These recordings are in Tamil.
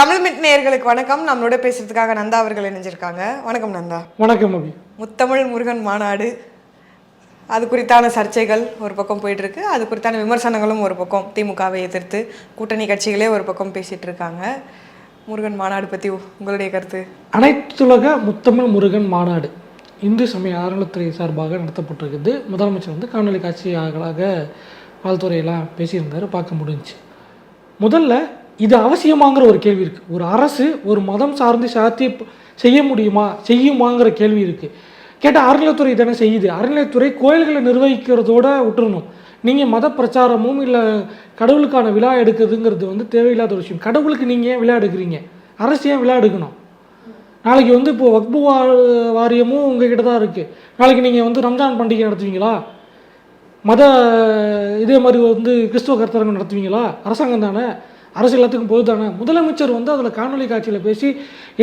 தமிழ் மிட் நேயர்களுக்கு வணக்கம். நம்மளோட பேசுறதுக்காக நந்தா அவர்கள் இணைஞ்சிருக்காங்க. வணக்கம் நந்தா. வணக்கம் அபி. முத்தமிழ் முருகன் மாநாடு. அது குறித்தான சர்ச்சைகள் ஒரு பக்கம் போயிட்டு இருக்கு அது குறித்தான விமர்சனங்களும் ஒரு பக்கம் திமுகவை எதிர்த்து கூட்டணி கட்சிகளே ஒரு பக்கம் பேசிட்டு இருக்காங்க முருகன் மாநாடு பத்தி உங்களுடைய கருத்து? அனைத்துலக முத்தமிழ் முருகன் மாநாடு இந்து சமய அறநிலைத்துறை சார்பாக நடத்தப்பட்டிருக்குது. முதலமைச்சர் வந்து காணொலி காட்சியாளராக வாழ்த்துறையெல்லாம் பேசியிருந்தார். பார்க்க முடிஞ்சுச்சு. முதல்ல இது அவசியமாங்கிற ஒரு கேள்வி இருக்குது ஒரு அரசு ஒரு மதம் சார்ந்து சாத்திய செய்ய முடியுமா? செய்யுமாங்கிற கேள்வி இருக்குது கேட்டால் அறநிலைத்துறை தானே செய்யுது. அறநிலைத்துறை கோயில்களை நிர்வகிக்கிறதோட விட்டுறணும். நீங்கள் மத பிரச்சாரமும் இல்லை கடவுளுக்கான விழா எடுக்கிறதுங்கிறது வந்து தேவையில்லாத ஒரு விஷயம். கடவுளுக்கு நீங்கள் ஏன் விழா எடுக்கிறீங்க? அரசு ஏன் விழா எடுக்கணும்? நாளைக்கு வந்து இப்போ வக்பு வாரியமும் உங்ககிட்ட தான் இருக்குது நாளைக்கு நீங்கள் வந்து ரம்ஜான் பண்டிகை நடத்துவீங்களா? மத இதே மாதிரி வந்து கிறிஸ்துவ கருத்தரங்கம் நடத்துவீங்களா? அரசாங்கம் தானே? அரசு எல்லாத்துக்கும் பொது தானே முதலமைச்சர் வந்து அதில் காணொலி காட்சியில் பேசி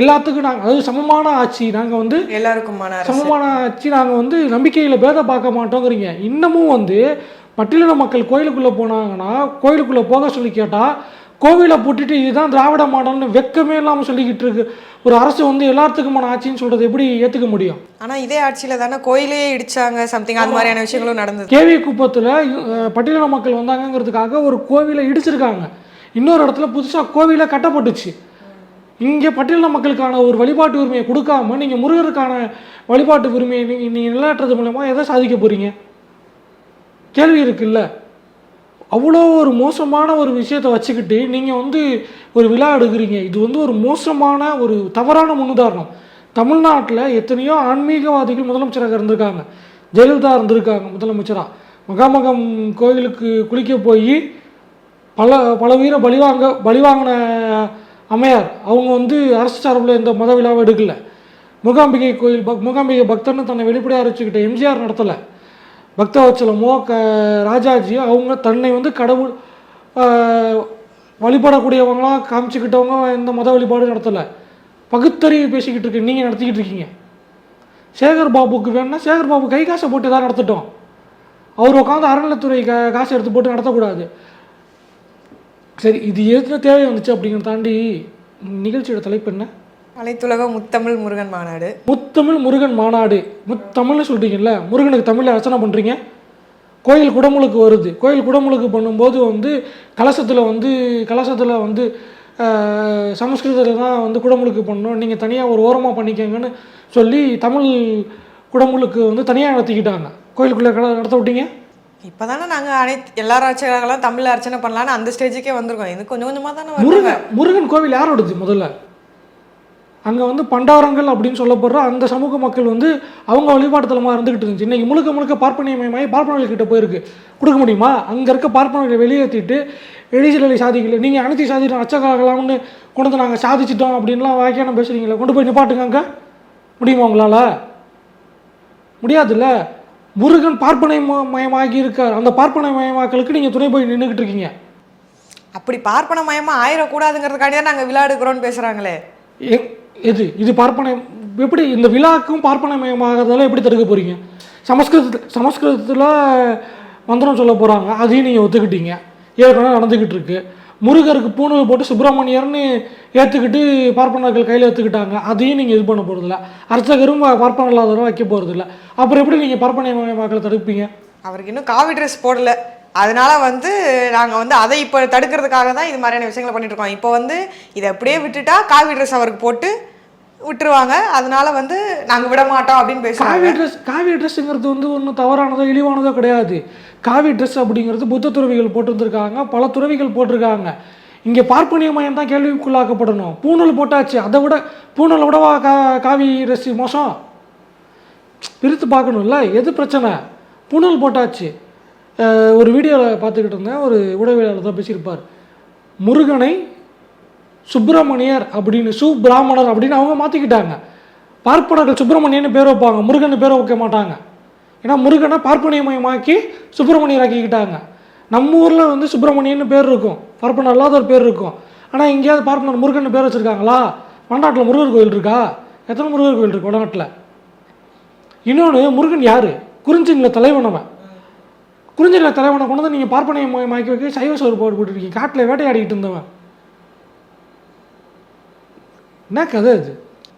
எல்லாத்துக்கும் நாங்கள் அதாவது சமமான ஆட்சி நாங்கள் வந்து எல்லாருக்குமான சமமான ஆட்சி நாங்கள் வந்து நம்பிக்கையில் பேதம் பார்க்க மாட்டோங்கிறீங்க. இன்னமும் வந்து பட்டியலின மக்கள் கோயிலுக்குள்ளே போனாங்கன்னா கோயிலுக்குள்ளே போக சொல்லி கேட்டால் கோவிலை பூட்டிட்டு இதுதான் திராவிட மாடல்னு வெக்கமே இல்லாமல் சொல்லிக்கிட்டு இருக்கு. ஒரு அரசு வந்து எல்லாத்துக்குமான ஆட்சின்னு சொல்கிறது எப்படி ஏற்றுக்க முடியும்? ஆனா இதே ஆட்சியில தானே கோயிலே இடிச்சாங்க சம்திங் அது மாதிரியான விஷயங்களும் நடந்தது. கேவி குப்பத்தில் பட்டியலின மக்கள் வந்தாங்கங்கிறதுக்காக ஒரு கோவிலை இடிச்சிருக்காங்க. இன்னொரு இடத்துல புதுசாக கோவிலை கட்டப்பட்டுச்சு. இங்கே பட்டியலின மக்களுக்கான ஒரு வழிபாட்டு உரிமையை கொடுக்காம நீங்கள் முருகருக்கான வழிபாட்டு உரிமையை நீங்கள் நீங்கள் நிலையாட்டுறது மூலயமா எதை சாதிக்க போகிறீங்க கேள்வி இருக்குல்ல. அவ்வளோ ஒரு மோசமான ஒரு விஷயத்தை வச்சுக்கிட்டு நீங்கள் வந்து ஒரு விழா எடுக்கிறீங்க. இது வந்து ஒரு மோசமான ஒரு தவறான முன்னுதாரணம். தமிழ்நாட்டில் எத்தனையோ ஆன்மீகவாதிகள் முதலமைச்சராக இருந்திருக்காங்க. ஜெயலலிதா இருந்திருக்காங்க முதலமைச்சராக மகாமகம் கோயிலுக்கு குளிக்க போய் பல பல உயிரை பலிவாங்க பலிவாங்கின அம்மையார். அவங்க வந்து அரசு சார்பில் இந்த மத விழாவை எடுக்கல. மூகாம்பிகை கோயில் பக் மூகாம்பிகை பக்தர்னு தன்னை வெளிப்படையாக அறிவிச்சுக்கிட்ட எம்ஜிஆர் நடத்தலை. பக்தவச்சலமோ க ராஜாஜியோ அவங்க தன்னை வந்து கடவுள் வழிபடக்கூடியவங்களாம் காமிச்சுக்கிட்டவங்க எந்த மத வழிபாடு நடத்தலை. பகுத்தறிவு பேசிக்கிட்டு இருக்கு நீங்கள் நடத்திக்கிட்டு இருக்கீங்க. சேகர் பாபுக்கு வேணும்னா சேகர் பாபு கை காசை போட்டு தான் நடத்தட்டும். அவர் உட்காந்து அறநிலைத்துறை கா காசை எடுத்து போட்டு நடத்தக்கூடாது. சரி இது எதுக்கு தேவை வந்துச்சு அப்படிங்கிறத தாண்டி நிகழ்ச்சியோட தலைப்பு என்ன? அனைத்துலக முத்தமிழ் முருகன் மாநாடு. முத்தமிழ் முருகன் மாநாடு. முத்தமிழ்னு சொல்கிறீங்கல்ல முருகனுக்கு தமிழில் அர்ச்சனை பண்ணுறீங்க கோயில் குடமுழுக்கு வருது. கோயில் குடமுழுக்கு பண்ணும்போது வந்து கலசத்தில் வந்து கலசத்தில் வந்து சமஸ்கிருதத்தில் தான் வந்து குடமுழுக்கு பண்ணணும். நீங்கள் தனியாக ஒரு ஓரமாக பண்ணிக்கங்கன்னு சொல்லி தமிழ் குடமுழுக்கு வந்து தனியாக நடத்திக்கிட்டாங்க. கோயிலுக்குள்ளே கட நடத்த விட்டீங்க? இப்போ தானே நாங்கள் அனைத்து எல்லா அர்ச்சகர்களும் தமிழ் அர்ச்சனை பண்ணலாம்னு அந்த ஸ்டேஜுக்கே வந்திருக்கோம். இது கொஞ்சம் கொஞ்சமாக தானே முருகன் முருகன் கோவில் யாரோடது முதல்ல? அங்கே வந்து பண்டாரங்கள் அப்படின்னு சொல்லப்படுற அந்த சமூக மக்கள் வந்து அவங்க வழிபாட்டுத்தலமாக இருந்துகிட்டு இருந்துச்சு. இன்னைக்கு முழுக்க முழுக்க பார்ப்பனியமயமாகி பார்ப்பனர்கள் கிட்ட போயிருக்கு. கொடுக்க முடியுமா? அங்கே இருக்க பார்ப்பனர்களை வெளியேற்றிட்டு எளிசிலை சாதிக்கல. நீங்கள் அனைத்து சாதிக்கிறோம் அச்சகாகலாம்னு கொண்டு வந்து நாங்கள் சாதிச்சிட்டோம் அப்படின்லாம் வாக்கியானம் பேசுகிறீங்களே கொண்டு போய் நிப்பாட்டுங்க அங்கே. முடியுமா உங்களால்? முடியாதுல்ல? முருகன் பார்ப்பனை மயமாகி இருக்கார் அந்த பார்ப்பனை மயமாக்களுக்கு நீங்கள் துணை போய் நின்றுக்கிட்டு இருக்கீங்க அப்படி பார்ப்பன மயமா ஆயிடக்கூடாதுங்கிறதுக்காண்டி தான் நாங்க விழா எடுக்கிறோம்னு பேசுறாங்களே. எ- எது? இது பார்ப்பனை எப்படி இந்த விழாக்கும் பார்ப்பனமயமாகறதால எப்படி தடுக்க போறீங்க? சமஸ்கிருதத்தில் சமஸ்கிருதத்தில் மந்திரம் சொல்ல போகிறாங்க அதையும் நீங்கள் ஒத்துக்கிட்டீங்க. ஏற்கனவே நடந்துக்கிட்டு இருக்கு முருகருக்கு பூணூல் போட்டு சுப்பிரமணியர்னு ஏற்றுக்கிட்டு பார்ப்பனர்கள் கையில் ஏற்றுக்கிட்டாங்க அதையும் நீங்கள் இது பண்ண போகிறதில்ல அர்ச்சகரும் பார்ப்பன இல்லாதவரும் வைக்க போகிறதில்ல அப்புறம் எப்படி நீங்கள் பார்ப்பனமயமாக்கலை தடுப்பீங்க? அவருக்கு இன்னும் காவி ட்ரெஸ் போடல. அதனால வந்து நாங்கள் வந்து அதை இப்போ தடுக்கிறதுக்காக தான் இது மாதிரியான விஷயங்களை பண்ணிட்டு இருக்கோம். இப்போ வந்து இதை அப்படியே விட்டுட்டா காவி ட்ரெஸ் அவருக்கு போட்டு விட்டுருவாங்க. அதனால வந்து நாங்க விட மாட்டோம் அப்படின்னு பேசுறாங்க காவி ட்ரெஸ் காவி ட்ரெஸ்ஸுங்கிறது வந்து ஒன்றும் தவறானதோ இழிவானதோ கிடையாது. காவி ட்ரெஸ் அப்படிங்கிறது புத்த துறவிகள் போட்டிருந்திருக்காங்க பல துறவிகள் போட்டிருக்காங்க. இங்கே பார்ப்பனிய மயம் தான் கேள்விக்குள்ளாக்கப்படணும். பூணூல் போட்டாச்சு அதை விட பூணூலை விடவா கா காவி ட்ரெஸ் மோசம்? பிரித்து பார்க்கணும்ல எது பிரச்சனை? பூணூல் போட்டாச்சு. ஒரு வீடியோவில் பார்த்துக்கிட்டு இருந்தேன் ஒரு உடவியலாளர் தான் பேசியிருப்பார். முருகனை சுப்பிரமணியர் அப்படின்னு சுப்பிராமணர் அப்படின்னு அவங்க மாற்றிக்கிட்டாங்க பார்ப்பனர்கள் சுப்பிரமணியன்னு பேர் வைப்பாங்க. முருகன் பேர் வைக்க மாட்டாங்க. ஏன்னா முருகனை பார்ப்பனியமயமாக்கி சுப்பிரமணியர் ஆக்கிக்கிட்டாங்க நம்ம ஊரில் வந்து சுப்பிரமணியன்னு பேர் இருக்கும். பார்ப்பனர் இல்லாத ஒரு பேர் இருக்கும். ஆனால் எங்கேயாவது பார்ப்பனர் முருகன் பேர் வச்சுருக்காங்களா? மண்டாட்டில் முருகர் கோயில் இருக்கா? எத்தனை முருகர் கோயில் இருக்கு வடநாட்டில் இன்னொன்று முருகன் யார்? குறிஞ்சிங்கள தலைவனவன் குறிஞ்சிங்கள தலைவனை கொண்டு வந்து நீங்கள் பார்ப்பனையமயமாக்கி வைக்க சைவ சோறு போட்டு போட்டுருக்கீங்க. காட்டில் வேட்டையாடிக்கிட்டு இருந்தவன். என்ன கதை அது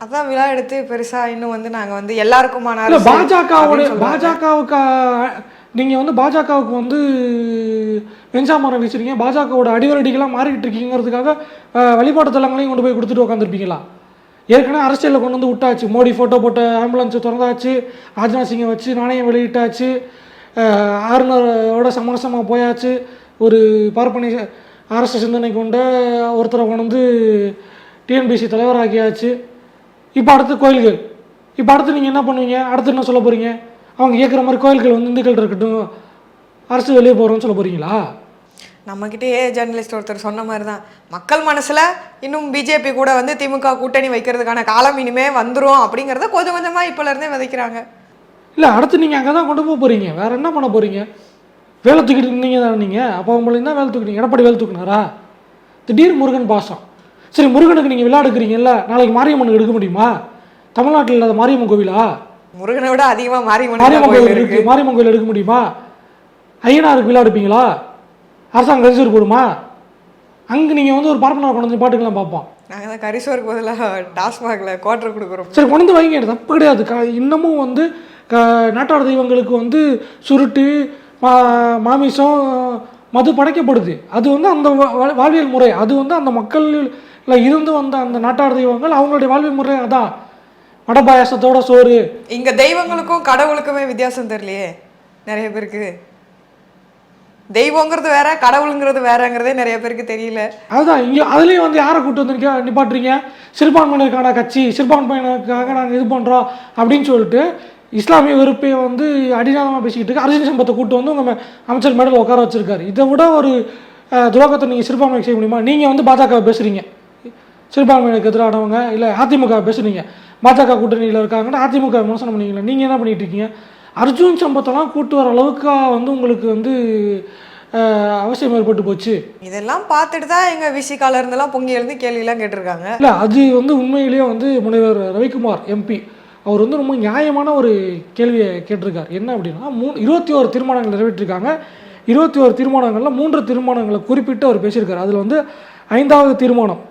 அதான் விழா எடுத்து பெருசா இன்னும் வந்து நாங்க வந்து எல்லாருக்குமான இல்ல பாஜகவோட. பாஜகவுக்கு நீங்க வந்து பாஜகவுக்கு வந்து வெஞ்சாமரம் வீசுறீங்க. பாஜகவோட அடிவரடிகளாக மாறிக்கிட்டு இருக்கீங்கிறதுக்காக வழிபாட்டு தலங்களையும் கொண்டு போய் கொடுத்துட்டு உட்காந்துருப்பீங்களா ஏற்கனவே அரசியலில் கொண்டு வந்து விட்டாச்சு. மோடி ஃபோட்டோ போட்ட ஆம்புலன்ஸை திறந்தாச்சு. ராஜ்நாத் சிங்கை வச்சு நாணயம் வெளியிட்டாச்சு. ஆளுநரோட சமரசமாக போயாச்சு. ஒரு பார்ப்பனிய அரசு சிந்தனை கொண்ட ஒருத்தரை கொண்டு வந்து டிஎன்பிசி தலைவராக்கியாச்சு இப்போ அடுத்து கோயில்கள். இப்போ அடுத்து நீங்கள் என்ன பண்ணுவீங்க? அடுத்து என்ன சொல்ல போகிறீங்க அவங்க கேட்குற மாதிரி கோயில்கள் வந்து இந்துக்கள் இருக்கட்டும் அரசு வெளியே போகிறோம்னு சொல்ல போகிறீங்களா நம்மக்கிட்டே ஜேர்னலிஸ்ட் ஒருத்தர் சொன்ன மாதிரி தான் மக்கள் மனசுல இன்னும் பிஜேபி கூட வந்து திமுக கூட்டணி வைக்கிறதுக்கான காலம் இனிமே வந்துரும் அப்படிங்கறத கொஞ்சம் கொஞ்சமா இப்பல இருந்தே விதைக்கிறாங்க. இல்லை அடுத்து நீங்கள் அங்கே தான் கொண்டு போக போகிறீங்க வேறு என்ன பண்ண போகிறீங்க வேலை தூக்கிட்டு இருந்தீங்க தானே நீங்கள் அப்போ உங்களுக்கு தான் வேலை தூக்கிட்டீங்க எடப்பாடி வேலை தூக்குனாரா? திடீர் முருகன் பாசம். சரி முருகனுக்கு நீங்கள் விழா எடுக்கிறீங்கல்ல நாளைக்கு மாரியம்மனுக்கு எடுக்க முடியுமா? தமிழ்நாட்டில் இல்லாத மாரியம்மன் கோவிலா? முருகனை விட அதிகமா மாரியம்மன் மாரியம்மன் கோயில் இருக்கு. மாரியம்மன் கோயில் எடுக்க முடியுமா? ஐயனாருக்கு விழா எடுப்பீங்களா? அரசாங்கம் கரிசூர் போடுமா? அங்கே நீங்கள் வந்து ஒரு பார்ப்பனர் கொண்டு வந்து பாட்டுக்கலாம் பார்ப்போம். நாங்க தான் கரிசோருக்கு பதிலாக டாஸ்மாக்ல குவார்டர் கொடுக்குறோம். சரி கொண்டு வைங்க தப்பு கிடையாது. க இன்னமும் வந்து க நாட்டார் தெய்வங்களுக்கு வந்து சுருட்டு மா மாமிசம் மது படைக்கப்படுது. அது வந்து அந்த வாழ்வியல் முறை. அது வந்து அந்த மக்களில் இருந்து வந்த அந்த நாட்டார் தெய்வங்கள் அவங்களுடைய வாழ்வியல் முறை அதான். வடை பாயாசத்தோட சோறு. இங்க தெய்வங்களுக்கும் கடவுளுக்குமே வித்தியாசம் தெரியலையே. நிறைய பேருக்கு. தெய்வங்கிறது வேற கடவுளுங்கிறது வேறங்கிறதே நிறைய பேருக்கு தெரியல. அதுதான் இங்கே அதுலேயும் வந்து யாரை கூட்டு வந்து நிப்பாட்டுறீங்க? சிறுபான்மையினருக்கான கட்சி சிறுபான்மையினருக்காக நாங்கள் இது பண்ணுறோம் அப்படின்னு சொல்லிட்டு இஸ்லாமிய வெறுப்பை வந்து அடிநாதமாக பேசிக்கிட்டு இருக்கு. அர்ஜுன் சம்பத்தை கூட்டு வந்து உங்கள் அமைச்சர் மேடல் உட்கார வச்சிருக்காரு. இதை விட ஒரு துரோகத்தை நீங்கள் சிறுபான்மைக்கு செய்ய முடியுமா? நீங்கள் வந்து பாஜக பேசுகிறீங்க சிறுபான்மையினருக்கு எதிரானவங்க இல்லை அதிமுக பேசுறீங்க. பாஜக கூட்டணியில் இருக்காங்கன்னு அதிமுக விமர்சனம் பண்ணீங்களா? நீங்கள் என்ன பண்ணிட்டு இருக்கீங்க? அர்ஜுன் சம்பத்தெல்லாம் கூட்டு வர அளவுக்கா வந்து உங்களுக்கு வந்து அவசியம் ஏற்பட்டு போச்சு. இதெல்லாம் பார்த்துட்டு தான் எங்க விசிகால இருந்தெல்லாம் பொங்கி எழுந்து கேள்வியெல்லாம் கேட்டிருக்காங்க. இல்லை அது வந்து உண்மையிலேயே வந்து முனைவர் ரவிக்குமார் எம்பி. அவர் வந்து ரொம்ப நியாயமான ஒரு கேள்வியை கேட்டிருக்கார். என்ன அப்படின்னா மூ இருபத்தி ஓரு தீர்மானங்கள் நிறைவேற்றிருக்காங்க. இருபத்தி ஓரு தீர்மானங்களில் மூன்று தீர்மானங்களை குறிப்பிட்டு அவர் பேசியிருக்கார். அதில் வந்து ஐந்தாவது தீர்மானம்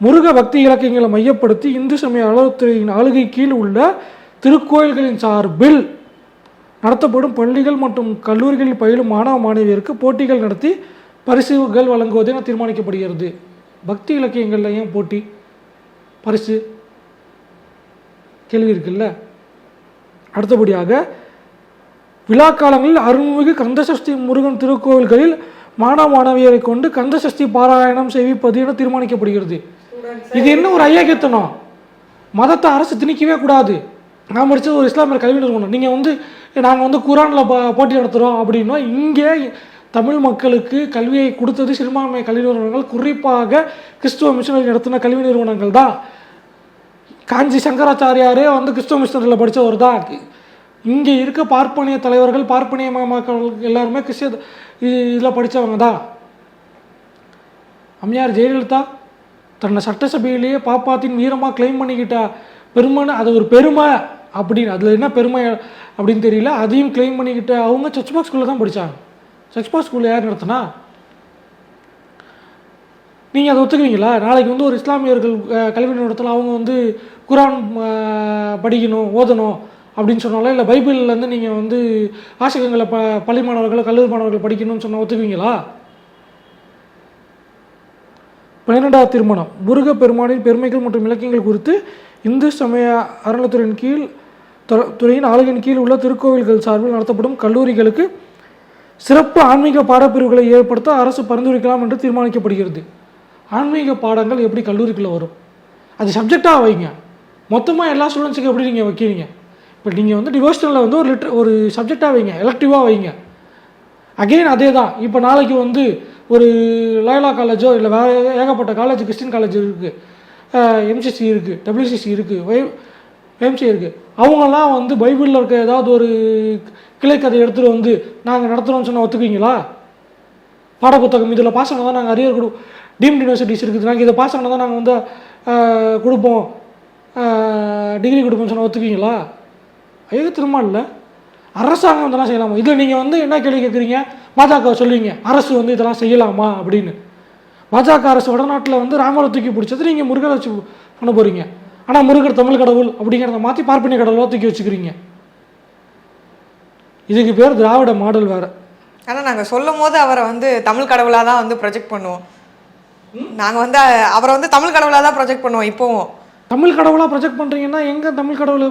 முருக பக்தி இலக்கியங்களை மையப்படுத்தி இந்து சமய அலுவலகத்துறையின் ஆளுகை கீழ் உள்ள திருக்கோயில்களின் சார்பில் நடத்தப்படும் பள்ளிகள் மற்றும் கல்லூரிகளில் பயிலும் மாணவ மாணவியருக்கு போட்டிகள் நடத்தி பரிசுகள் வழங்குவது என தீர்மானிக்கப்படுகிறது. பக்தி இலக்கியங்களில் ஏன் போட்டி? பரிசு. கேள்வி இருக்குல்ல? அடுத்தபடியாக விழாக்காலங்களில் அருள்மிகு கந்தசஷ்டி முருகன் திருக்கோவில்களில் மாணவ மாணவியரை கொண்டு கந்தசஷ்டி பாராயணம் செய்விப்பது என தீர்மானிக்கப்படுகிறது. இது என்ன ஒரு ஐயகத்தனம்? மதத்தை அரசு திணிக்கவே கூடாது. நான் படித்தது ஒரு இஸ்லாமிய கல்வி நிறுவனம். நீங்கள் வந்து நாங்கள் வந்து குரானில் போட்டி நடத்துகிறோம் அப்படின்னா இங்கே தமிழ் மக்களுக்கு கல்வியை கொடுத்தது சிறுபான்மை கல்வி நிறுவனங்கள். குறிப்பாக கிறிஸ்துவ மிஷனரி நடத்தின கல்வி நிறுவனங்கள் தான். காஞ்சி சங்கராச்சாரியாரே வந்து கிறிஸ்துவ மிஷனரியில் படித்தவர் தான் இங்கே இருக்க பார்ப்பனிய தலைவர்கள் பார்ப்பனிய மாமாக்கள் எல்லாருமே கிறிஸ்டிய இதில் படித்தவங்க தான் அம்மையார் ஜெயலலிதா தன்னை சட்டசபையிலேயே பாப்பாத்தின் வீரமாக கிளைம் பண்ணிக்கிட்டா பெருமைன்னு அது ஒரு பெருமை அப்படின்னு. அதில் என்ன பெருமை அப்படின்னு தெரியல. அதையும் கிளைம் பண்ணிக்கிட்ட அவங்க சர்ச் ஸ்கூலில் தான் படித்தாங்க சர்ச் ஸ்கூலில் யார் நடத்தினா நீங்கள் அதை ஒத்துக்குவீங்களா நாளைக்கு வந்து ஒரு இஸ்லாமியர்கள் கல்வி நிறுவனத்தில் அவங்க வந்து குரான் படிக்கணும் ஓதணும் அப்படின்னு சொன்னாலும் இல்லை பைபிள்லேருந்து நீங்கள் வந்து ஆசிரியங்களை ப பள்ளி மாணவர்கள் கல்லூரி மாணவர்கள் படிக்கணும்னு சொன்னால் ஒத்துக்குவீங்களா? பன்னிரெண்டாவது திருமணம். முருக பெருமானின் பெருமைகள் மற்றும் இலக்கியங்கள் குறித்து இந்து சமய அறநிலைத்துறையின் கீழ் துறையின் ஆளுகையின் கீழ் உள்ள திருக்கோவில்கள் சார்பில் நடத்தப்படும் கல்லூரிகளுக்கு சிறப்பு ஆன்மீக பாடப்பிரிவுகளை ஏற்படுத்த அரசு பரிந்துரைக்கலாம் என்று தீர்மானிக்கப்படுகிறது. ஆன்மீக பாடங்கள் எப்படி கல்லூரிக்குள்ளே வரும்? அது சப்ஜெக்டாக வைங்க. மொத்தமாக எல்லா ஸ்டூடெண்ட்ஸுக்கும் எப்படி நீங்கள் வைக்கிறீங்க? இப்போ நீங்கள் வந்து டிவோஷனலில் வந்து ஒரு லிட்டர் ஒரு சப்ஜெக்டாக வைங்க. எலக்டிவாக வைங்க. அகெயின் அதே தான் இப்போ நாளைக்கு வந்து ஒரு லயலா காலேஜோ இல்லை வேறு ஏகப்பட்ட காலேஜ் கிறிஸ்டின் காலேஜ் இருக்குது எம்சிசி இருக்குது டபிள்யூசிசி இருக்குது வை எம்சி இருக்குது அவங்கெல்லாம் வந்து பைபிளில் இருக்க ஏதாவது ஒரு கிளை கதை எடுத்துகிட்டு வந்து நாங்கள் நடத்துகிறோம்னு சொன்னால் ஒத்துக்குவீங்களா? பாடப்புத்தகம் இதில் பாஸ் தான் நாங்கள் அரியர் கொடு டீம்டு யூனிவர்சிட்டிஸ் இருக்குது. நாங்கள் இதை பாஸ் ஆனால் தான் நாங்கள் வந்து கொடுப்போம். டிகிரி கொடுப்போம்னு சொன்னால் ஒத்துக்குவீங்களா ஐயோ திரும்ப இல்லை. அரசாங்கம் இதெல்லாம் செய்யலாமா? இதில் நீங்கள் வந்து என்ன கேள்வி கேட்குறீங்க? பாஜக சொல்லுவீங்க. அரசு வந்து இதெல்லாம் செய்யலாமா? அப்படின்னு. பாஜக அரசு வடநாட்டில் வந்து ராமரை தூக்கி பிடிச்சது நீங்கள் முருகரை வச்சு பண்ண போகிறீங்க ஆனால் முருகர் தமிழ் கடவுள் அப்படிங்கிறத மாற்றி பார்ப்பனிய கடவுளாக தூக்கி வச்சுக்கிறீங்க. இதுக்கு பேர் திராவிட மாடல் வேறு. ஆனால் நாங்கள் சொல்லும் போது அவரை வந்து தமிழ் கடவுளாக தான் வந்து ப்ரொஜெக்ட் பண்ணுவோம். நாங்கள் வந்து அவரை வந்து தமிழ் கடவுளாக தான் ப்ரொஜெக்ட் பண்ணுவோம் இப்போவும். தமிழ் கடவுளாக ப்ரொஜெக்ட் பண்ணுறீங்கன்னா எங்கே தமிழ் கடவுளை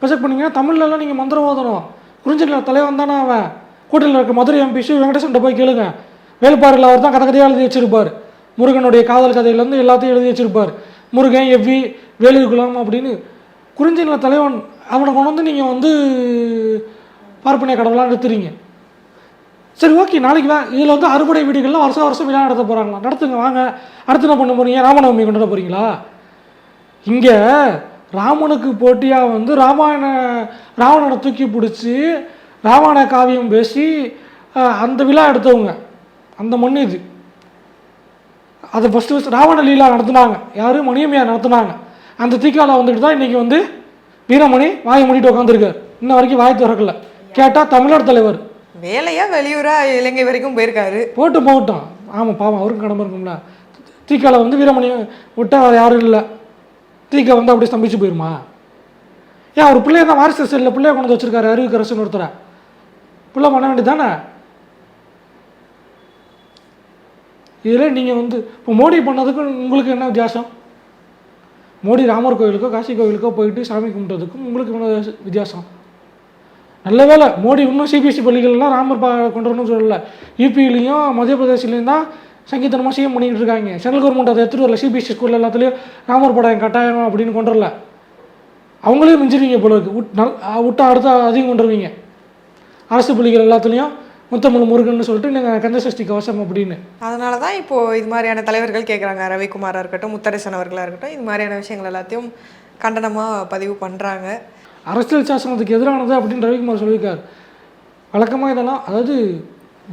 ப்ரொஜெக்ட் பண்ணீங்கன்னா தமிழ்லலாம் நீங்கள் மந்திரம் ஓதணும். குறிஞ்சில தலைவன் தானே அவன்? கூட்டணியில் இருக்க மதுரை எம்பி சி வெங்கடேசன் போய் கேளுங்க. வேலுப்பாறையில் அவர் தான் கதை கதையாக எழுதி வச்சிருப்பார். முருகனுடைய காதல் கதையிலேருந்து எல்லாத்தையும் எழுதி வச்சிருப்பார். முருகன் எவ்வி வேலுக்குலாம் அப்படின்னு. குறிஞ்சில தலைவன் அவனை கொண்டு வந்து நீங்கள் வந்து பார்ப்பனிய கடவுளாக நிறுத்துறீங்க. சரி ஓகே நாளைக்கு வா. இதில் வந்து அறுபடை வீடுகள்லாம் வருஷம் வருஷம் விழா நடத்த போகிறாங்களா நடத்துங்க வாங்க. அடுத்து என்ன பண்ண போகிறீங்க ராமநவமி கொண்டாட போகிறீங்களா இங்கே ராமனுக்கு போட்டியாக வந்து ராமாயண ராவணனை தூக்கி பிடிச்சி ராமாயண காவியம் பேசி அந்த விழா எடுத்தவங்க. அந்த மண் இது. அதை ஃபஸ்ட்டு ஃபஸ்ட் ராவண லீலா நடத்துனாங்க. யார்? மணியம்மையார் நடத்துனாங்க. அந்த தீக்கால வந்துட்டு தான் இன்றைக்கி வந்து வீரமணி வாயை மூடிட்டு உட்காந்துருக்கார் இன்ன வரைக்கும் வாய் திறக்கல. கேட்டால் தமிழர் தலைவர். வேலையா வெளியூரா? இலங்கை வரைக்கும் போயிருக்காரு. போட்டு போகட்டும். ஆமாம் பாவம் அவருக்கும் கடமை இருக்கும்ல. தீக்கால வந்து வீரமணி விட்டா வேறு யாரும் இல்லை. தீக்கா வந்து அப்படியே ஸ்தம்பிச்சு போயிருமா? ஏன் அவர் பிள்ளைய தான் வாரிசு இல்லை பிள்ளைய கொண்டு வந்து வச்சிருக்காரு அறிவுக்கரசன் ஒருத்தரை. பிள்ளை பண்ண வேண்டியதானே இதில் நீங்கள் வந்து இப்போ மோடி பண்ணதுக்கு உங்களுக்கு என்ன வித்தியாசம்? மோடி ராமர் கோயிலுக்கோ காசி கோயிலுக்கோ போயிட்டு சாமி கும்பிட்டதுக்கும் உங்களுக்கு என்ன வித்தியாசம்? நல்ல வேலை. மோடி இன்னும் சிபிஎஸ்சி பள்ளிகள்லாம் ராமர் பா கொண்டு வரணும்னு சொல்லலை. யூபிலையும் மத்திய பிரதேசிலையும் தான் சங்கீதனமாக சிஎம் பண்ணிக்கிட்டு இருக்காங்க. சென்ட்ரல் கவர்மெண்ட் அதை எடுத்துகிட்டு வரல. சிபிஎஸ்சி ஸ்கூல் எல்லாத்துலேயும் ராமர் படம் கட்டாயம் அப்படின்னு கொண்டு வரல. அவங்களையும் மிஞ்சிருவீங்க போல இருக்கு. உட் நல் விட்டா அடுத்த அதிகம் கொண்டு வருவீங்க. அரசு பள்ளிகள் எல்லாத்துலேயும் முத்தமிழ் முருகன் சொல்லிட்டு நீங்கள் கந்தசஷ்டி கவசம் அப்படின்னு. அதனால தான் இப்போ இது மாதிரியான தலைவர்கள் கேட்குறாங்க ரவிக்குமாராக இருக்கட்டும் முத்தரசன் அவர்களாக இருக்கட்டும் இது மாதிரியான விஷயங்கள் எல்லாத்தையும் கண்டனமாக பதிவு பண்ணுறாங்க அரசியல் சாசனத்துக்கு எதிரானது அப்படின்னு ரவிக்குமார் சொல்லியிருக்கார். வழக்கமாக இதெல்லாம் அதாவது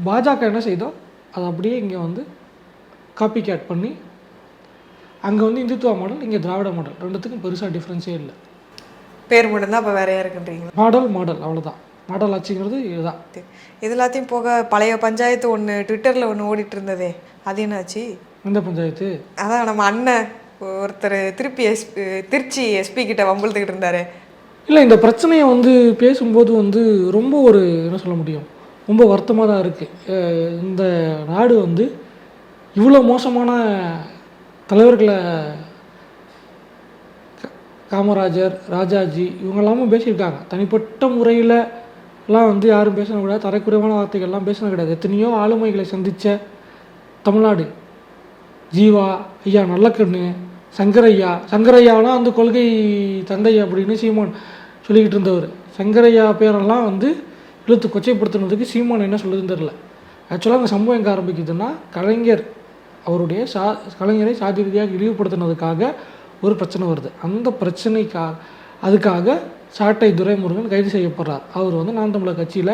பாஜக என்ன செய்தோ அதை அப்படியே இங்கே வந்து காப்பி கேட் பண்ணி அங்கே வந்து இந்துத்துவ மாடல் இங்கே திராவிட மாடல் ரெண்டுத்துக்கும் பெருசாக டிஃப்ரென்ஸே இல்லை. பேர் மட்டும்தான் இப்போ வேறையா இருக்குன்றீங்களா? மாடல் மாடல் அவ்வளோதான் மாடல் ஆட்சிங்கிறது இதுதான். இது எல்லாத்தையும் போக பழைய பஞ்சாயத்து ஒன்று ட்விட்டரில் ஒன்று ஓடிட்டு இருந்ததே அது என்னாச்சு? இந்த பஞ்சாயத்து? அதான் நம்ம அண்ணன் ஒருத்தர் திருப்பி எஸ் திருச்சி எஸ்பி கிட்ட வம்பிழுத்துக்கிட்டு இருந்தாரு. இல்லை இந்த பிரச்சனையை வந்து பேசும்போது வந்து ரொம்ப ஒரு என்ன சொல்ல முடியும் ரொம்ப வருத்தமாக தான் இருக்குது இந்த நாடு வந்து இவ்வளோ மோசமான தலைவர்களை காமராஜர் ராஜாஜி இவங்க எல்லாமும் பேசியிருக்காங்க. தனிப்பட்ட முறையில் எல்லாம் வந்து யாரும் பேசின கிடையாது. தரக்குறைவான வார்த்தைகள்லாம் பேசின கிடையாது. எத்தனையோ ஆளுமைகளை சந்தித்த தமிழ்நாடு. ஜீவா ஐயா நல்லக்கண்ணு சங்கரையா சங்கரையானா அந்த கொள்கை தந்தை அப்படின்னு சீமான் சொல்லிக்கிட்டு இருந்தவர். சங்கரையா பேரெல்லாம் வந்து இழுத்து கொச்சைப்படுத்துனதுக்கு சீமான் என்ன சொல்லுதுன்னு தெரில ஆக்சுவலாக அந்த சம்பவம் எங்கே ஆரம்பிக்குதுன்னா கலைஞர் அவருடைய சா கலைஞரை சாதி ரீதியாக இழிவுபடுத்தினதுக்காக ஒரு பிரச்சனை வருது. அந்த பிரச்சனைக்காக அதுக்காக சாட்டை துரைமுருகன் கைது செய்யப்படுறார். அவர் வந்து நான் தமிழர் கட்சியில்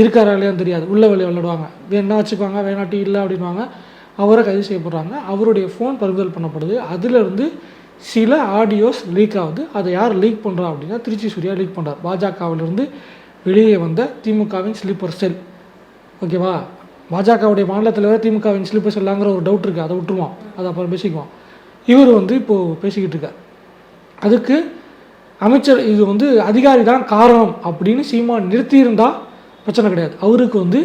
இருக்காரா இல்லையான்னு தெரியாது. உள்ள வெளியே விளையாடுவாங்க. வேணா வச்சுக்குவாங்க? வேணாட்டி இல்லை அப்படின்வாங்க அவரை கைது செய்யப்படுறாங்க அவருடைய ஃபோன் பறிமுதல் பண்ணப்படுது. அதிலிருந்து சில ஆடியோஸ் லீக் ஆகுது. அதை யார் லீக் பண்ணுறா அப்படின்னா திருச்சி சூர்யா லீக் பண்ணுறார் பாஜகவிலிருந்து வெளியே வந்த திமுகவின் ஸ்லீப்பர் செல் ஓகேவா பாஜகவுடைய மாநில தலைவர் திமுகவின் ஸ்லீப்பர் செல்லாங்கிற ஒரு டவுட் இருக்குது அதை விட்டுருவான் அதை அப்புறம் பேசிக்குவோம். இவர் வந்து இப்போது பேசிக்கிட்டு இருக்கார். அதுக்கு அமைச்சர் இது வந்து அதிகாரி தான் காரணம் அப்படின்னு சீமான் நிறுத்தியிருந்தால் பிரச்சனை கிடையாது. அவருக்கு வந்து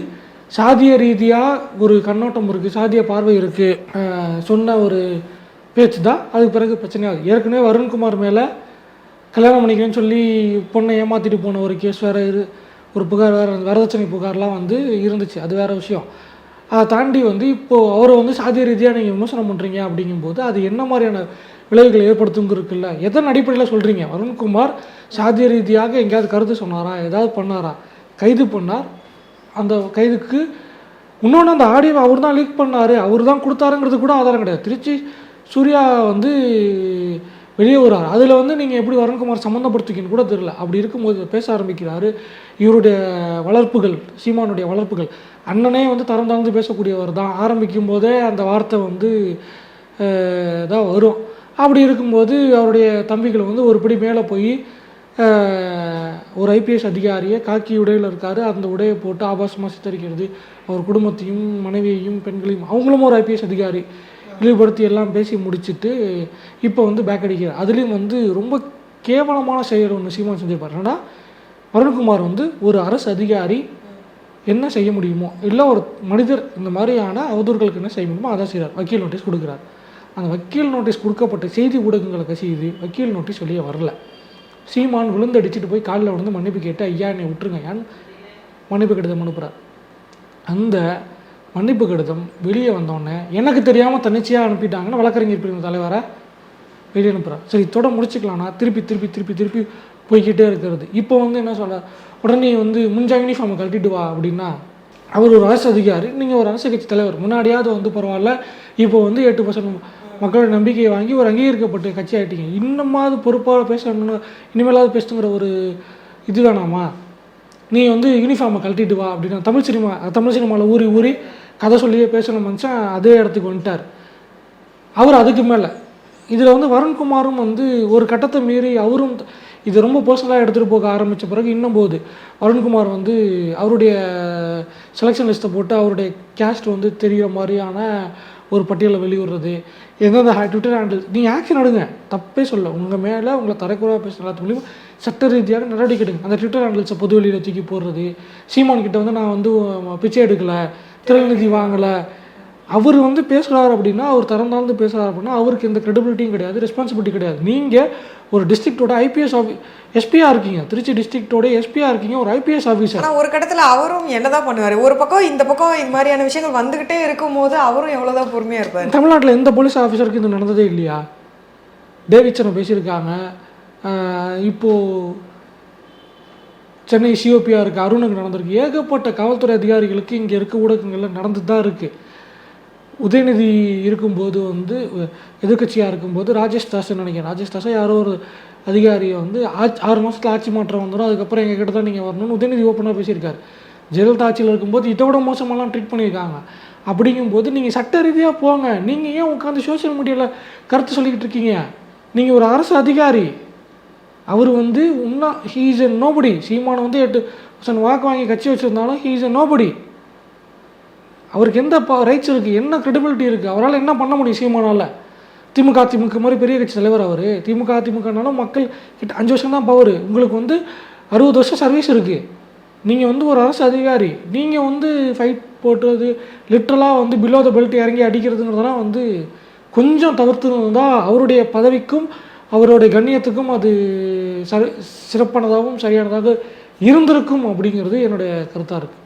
சாதிய ரீதியாக ஒரு கண்ணோட்டம் இருக்குது சாதிய பார்வை இருக்குது சொன்ன ஒரு பேச்சு தான் அதுக்கு பிறகு பிரச்சனையாகுது ஏற்கனவே வருண்குமார் மேலே கல்யாணம் பண்ணிக்கிறேன்னு சொல்லி பொண்ணை ஏமாற்றிட்டு போன ஒரு கேஸ் வேறு இரு ஒரு புகார் வேறு வரதட்சணை புகார்லாம் வந்து இருந்துச்சு. அது வேறு விஷயம். அதை தாண்டி வந்து இப்போது அவரை வந்து சாதிய ரீதியாக நீங்கள் விமர்சனம் பண்ணுறீங்க அப்படிங்கும்போது அது என்ன மாதிரியான விளைவுகளை ஏற்படுத்துங்க இருக்குல்ல எதன் அடிப்படையில் சொல்கிறீங்க வருண்குமார் சாதிய ரீதியாக எங்கேயாவது கருத்து சொன்னாரா? ஏதாவது பண்ணாரா? கைது பண்ணார்? அந்த கைதுக்கு இன்னொன்று அந்த ஆடியோ அவர் தான் லீக் பண்ணார். அவர் தான் கொடுத்தாருங்கிறது கூட ஆதாரம் கிடையாது. திருச்சி சூர்யா வந்து வெளியே வருவார் அதில் வந்து நீங்கள் எப்படி வருண்குமார் சம்மந்தப்படுத்திக்கின்னு கூட தெரில அப்படி இருக்கும்போது பேச ஆரம்பிக்கிறாரு. இவருடைய வளர்ப்புகள் சீமானுடைய வளர்ப்புகள். அண்ணனே வந்து தரம் தாழ்ந்து பேசக்கூடியவர் தான். ஆரம்பிக்கும் போதே அந்த வார்த்தை வந்து இதாக தான் வரும். அப்படி இருக்கும்போது அவருடைய தம்பிகள் வந்து ஒரு படி மேலே போய் ஒரு ஐபிஎஸ் அதிகாரியை காக்கி உடையில் இருக்காரு. அந்த உடையை போட்டு ஆபாசமாக சித்தரிக்கிறது. அவர் குடும்பத்தையும் மனைவியையும் பெண்களையும் அவங்களும் ஒரு ஐபிஎஸ் அதிகாரி. இழிவுபடுத்தி எல்லாம் பேசி முடிச்சுட்டு இப்போ வந்து பேக் அடிக்கிறார். அதுலேயும் வந்து ரொம்ப கேவலமான செயல் ஒன்று சீமான் செஞ்சிருப்பார். என்னன்னா வருண்குமார் வந்து ஒரு அரசு அதிகாரி என்ன செய்ய முடியுமோ இல்லை ஒரு மனிதர் இந்த மாதிரியான அவதூறுகளுக்கு என்ன செய்ய முடியுமோ அதை செய்கிறார் வக்கீல் நோட்டீஸ் கொடுக்குறார். அந்த வக்கீல் நோட்டீஸ் கொடுக்கப்பட்ட செய்தி ஊடகங்களுக்கு செய்து வக்கீல் நோட்டீஸ் வெளியே வரல. சீமான் விழுந்து அடிச்சுட்டு போய் காலில் விழுந்து மன்னிப்பு கேட்டு ஐயா என்னை விட்டுருங்க ஏன் மன்னிப்பு கடிதம் அனுப்புகிறார் அந்த மன்னிப்பு கடிதம் வெளியே வந்தோடனே எனக்கு தெரியாமல் தன்னிச்சையாக அனுப்பிட்டாங்கன்னு வழக்கறிஞர் பிரிவு தலைவரை வெளியே அனுப்புகிறார் சரி தொட முடிச்சுக்கலாம்னா திருப்பி திருப்பி திருப்பி திருப்பி போய்க்கிட்டே இருக்கிறது. இப்போ வந்து என்ன சொல்ல உடனே வந்து முஞ்சா யூனிஃபார்மை கழட்டிட்டு வா அப்படின்னா அவர் ஒரு அரசு அதிகாரி நீங்கள் ஒரு அரசு கட்சி தலைவர். முன்னாடியாவது வந்து பரவாயில்ல இப்போ வந்து எட்டு பர்சன்ட் மக்களோட நம்பிக்கையை வாங்கி ஒரு அங்கீகரிக்கப்பட்ட கட்சி ஆகிட்டீங்க இன்னமாவது பொறுப்பாக பேசணும்னு இனிமேலாவது பேசணுங்கிற ஒரு இது வேணாமா நீ வந்து யூனிஃபார்மை கழட்டிட்டு வா அப்படின்னா தமிழ் சினிமா தமிழ் சினிமாவில் ஊறி ஊறி கதை சொல்லியே பேசணும் மனுஷன் அதே இடத்துக்கு வந்துட்டார். அவர் அதுக்கு மேலே. இதில் வந்து வருண்குமாரும் வந்து ஒரு கட்டத்தை மீறி அவரும் இது ரொம்ப பர்சனலாக எடுத்துகிட்டு போக ஆரம்பித்த பிறகு இன்னும் போகுது. வருண்குமார் வந்து அவருடைய செலெக்ஷன் லிஸ்ட்டை போட்டு அவருடைய கேஸ்ட் வந்து தெரிகிற மாதிரியான ஒரு பட்டியலை வெளியிடுறது எந்தெந்த ட்விட்டர் ஹேண்டில் நீங்கள் ஆக்ஷன் எடுங்க. தப்பே சொல்ல உங்கள் மேலே உங்களை தரக்குறைவாக பேசுகிற எல்லாத்துக்குள்ளேயும் சட்ட ரீதியாக நடவடிக்கை எடுங்க. அந்த ட்விட்டர் ஹேண்டில்ஸை பொது வெளியில் தூக்கி போடுறது. சீமான் கிட்ட வந்து நான் வந்து பிச்சை எடுக்கலை திறநிதி வாங்கலை அவர் வந்து பேசுகிறாரு அப்படின்னா அவர் திறந்தாழ்ந்து பேசுகிறாரு அப்படின்னா அவருக்கு எந்த credibility-யும் கிடையாது ரெஸ்பான்சிபிலிட்டி கிடையாது. நீங்கள் ஒரு டிஸ்ட்ரிக்டோட ஐபிஎஸ் ஆஃபி எஸ்பியாக இருக்கீங்க. திருச்சி டிஸ்ட்ரிக்டோட எஸ்பியாக இருக்கீங்க ஒரு ஐபிஎஸ் ஆஃபீஸர் ஆனா ஒரு கட்டத்துல அவரும் என்னதான் பண்ணுவாரு? ஒரு பக்கம் இந்த பக்கம் இந்த மாதிரியான விஷயங்கள் வந்துகிட்டே இருக்கும்போது அவரும் எவ்வளவுதான் பொறுமையா இருப்பாரு? தமிழ்நாட்டில் எந்த போலீஸ் ஆஃபீஸருக்கு இது நடந்ததே இல்லையா? டேவிட்சனை பேசியிருக்காங்க. ஆஹ் இப்போ சென்னை சிஓபியாக இருக்குது அருணுக்கு நடந்திருக்கு. ஏகப்பட்ட காவல்துறை அதிகாரிகளுக்கு இங்கே இருக்க ஊடகங்கள்ல நடந்துட்டு தான் இருக்குது உதயநிதி இருக்கும்போது வந்து எதிர்க்கட்சியாக இருக்கும்போது ராஜேஷ் தாஸ்ன்னு நினைக்கிறேன்? ராஜேஷ் தாஸா யாரோ ஒரு அதிகாரியை வந்து ஆட்சி ஆறு மாதத்தில் ஆட்சி மாற்றம் வந்துடும் அதுக்கப்புறம் எங்கள் கிட்ட தான் நீங்கள் வரணும்னு உதயநிதி ஓப்பனாக பேசியிருக்காரு. ஜெயலலிதா ஆட்சியில் இருக்கும்போது இதை விட மோசமெல்லாம் ட்ரீட் பண்ணியிருக்காங்க. அப்படிங்கும்போது நீங்கள் சட்ட ரீதியாக போங்க. நீங்கள் ஏன் உட்காந்து சோஷியல் மீடியாவில் கருத்து சொல்லிக்கிட்டு இருக்கீங்க? நீங்கள் ஒரு அரசு அதிகாரி. அவர் வந்து இன்னும் ஹீஸ் எ நோபடி சீமானம் வந்து எட்டு பர்சன்ட் வாக்கு வாங்கி கட்சி வச்சுருந்தாலும் ஹீஸ் எ நோபடி அவருக்கு எந்த ரைட்ஸ் இருக்குது என்ன credibility இருக்குது அவரால் என்ன பண்ண முடியும் சீமானால்? திமுக திமுக மாதிரி பெரிய கட்சி தலைவர் அவர். திமுக திமுகனாலும் மக்கள் கிட்ட அஞ்சு வருஷம் தான் பவர் உங்களுக்கு வந்து அறுபது வருஷம் சர்வீஸ் இருக்குது நீங்கள் வந்து ஒரு அரசு அதிகாரி. நீங்கள் வந்து ஃபைட் போட்டுறது லிட்ரலாக வந்து பிலோ த பெல்ட் இறங்கி அடிக்கிறதுங்கிறதெல்லாம் வந்து கொஞ்சம் தவிர்த்துருந்தா அவருடைய பதவிக்கும் அவருடைய கண்ணியத்துக்கும் அது சரி சிறப்பானதாகவும் சரியானதாக இருந்திருக்கும் அப்படிங்கிறது என்னுடைய கருத்தாக இருக்குது